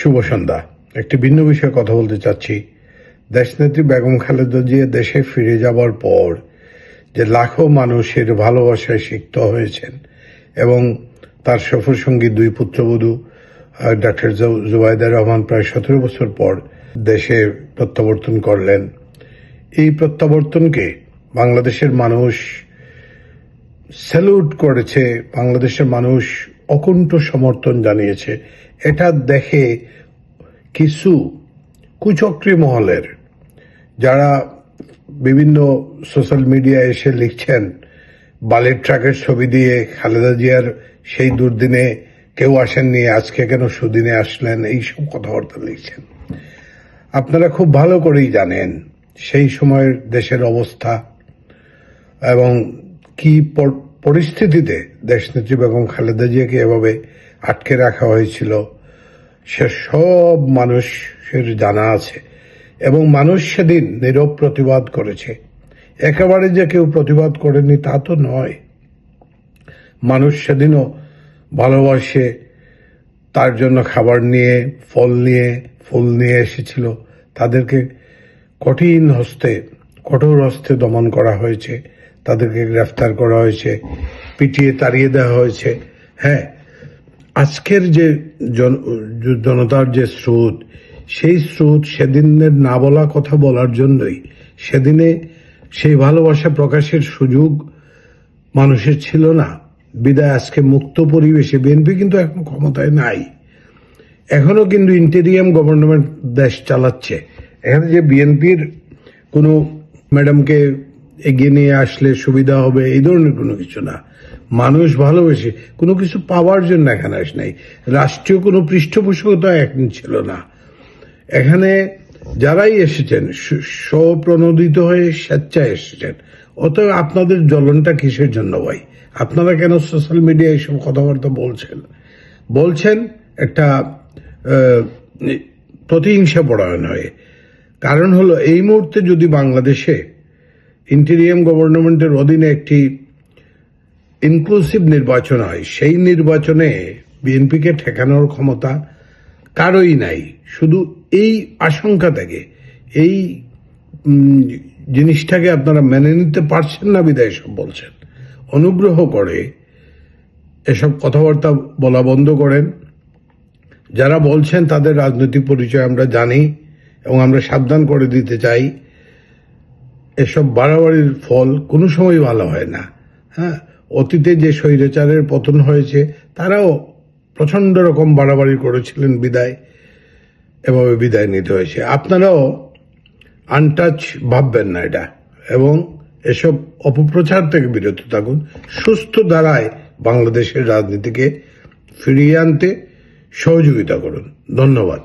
শুভ সন্ধ্যা। একটি ভিন্ন বিষয়ে কথা বলতে চাচ্ছি। দেশনেত্রী বেগম খালেদা জিয়া দেশে ফিরে যাবার পর যে লাখো মানুষের ভালোবাসায় সিক্ত হয়েছেন এবং তার সফর সঙ্গী দুই পুত্রবধূ ডাক্তার জুবাইদা রহমান প্রায় সতেরো বছর পর দেশে প্রত্যাবর্তন করলেন। এই প্রত্যাবর্তনকে বাংলাদেশের মানুষ স্যালুট করেছে। বাংলাদেশের মানুষ অকুণ্ঠ সমর্থন জানিয়েছে। এটা দেখে কিছু কুচক্রী মহলের, যারা বিভিন্ন সোশ্যাল মিডিয়ায় এসে লিখছেন, বালির ট্রাকের ছবি দিয়ে খালেদা জিয়ার সেই দুর্দিনে কেউ আসেননি, আজকে কেন সুদিনে আসলেন এইসব কথাবার্তা লিখছেন। আপনারা খুব ভালো করেই জানেন সেই সময়ের দেশের অবস্থা এবং কি পরিস্থিতিতে দেশ দেশনেত্রী বেগম খালেদা জিয়াকে এভাবে আটকে রাখা হয়েছিল, সে সব মানুষের জানা আছে এবং মানুষ সেদিন নীরব প্রতিবাদ করেছে। একেবারে যে কেউ প্রতিবাদ করেনি তা তো নয়। মানুষ সেদিনও ভালোবাসে, তার জন্য খাবার নিয়ে, ফল নিয়ে, ফুল নিয়ে এসেছিল। তাদেরকে কঠিন হস্তে, কঠোর হস্তে দমন করা হয়েছে। তাদেরকে গ্রেফতার করা হয়েছে, পিটিয়ে তাড়িয়ে দেওয়া হয়েছে। হ্যাঁ আজকের যে জন- জনতার যে স্রোত, সেই স্রোত সেদিনের না বলা কথা বলার জন্যই সেদিনে সেই ভালোবাসা প্রকাশের সুযোগ মানুষের ছিল না। বিদায় আজকে মুক্ত পরিবেশে, বিএনপি কিন্তু এখন ক্ষমতায় নাই। এখনও কিন্তু ইন্টেরিয়াম গভর্নমেন্ট দেশ চালাচ্ছে। এখানে যে বিএনপির কোনো ম্যাডামকে এগিয়ে নিয়ে আসলে সুবিধা হবে, এই ধরনের কোনো কিছু না। মানুষ ভালোবেসে, কোনো কিছু পাওয়ার জন্য এখানে আস নাই। রাষ্ট্রীয় কোনো পৃষ্ঠপোষকতা এখন ছিল না। এখানে যারাই এসেছেন স্বপ্রণোদিত হয়ে স্বেচ্ছায় এসেছেন, অতএব আপনাদের জ্বলনটা কিসের জন্য ভাই? আপনারা কেন সোশ্যাল মিডিয়ায় এইসব কথাবার্তা বলছেন? বলছেন একটা প্রতিহিংসা পরায়ণ হয়ে। কারণ হলো, এই মুহূর্তে যদি বাংলাদেশে ইন্টেরিয়াম গভর্নমেন্টের অধীনে একটি ইনক্লুসিভ নির্বাচন হয়। সেই নির্বাচনে বিএনপিকে ঠেকানোর ক্ষমতা কারোই নাই। শুধু এই আশঙ্কা থেকে, এই জিনিসটাকে আপনারা মেনে নিতে পারছেন না বিদায় সব বলছেন। অনুগ্রহ করে এসব কথাবার্তা বলা বন্ধ করেন। যারা বলছেন তাদের রাজনৈতিক পরিচয় আমরা জানি এবং আমরা সাবধান করে দিতে চাই। এসব বাড়াবাড়ির ফল কোনো সময় ভালো হয় না। হ্যাঁ অতীতে যে স্বৈরাচারের পতন হয়েছে, তারাও প্রচণ্ড রকম বাড়াবাড়ি করেছিলেন বিদায়, এভাবে বিদায় নিতে হয়েছে। আপনারাও আনটাচ ভাববেন না এটা, এবং এসব অপপ্রচার থেকে বিরত থাকুন। সুস্থ ধারায় বাংলাদেশের রাজনীতিকে ফিরিয়ে আনতে সহযোগিতা করুন। ধন্যবাদ।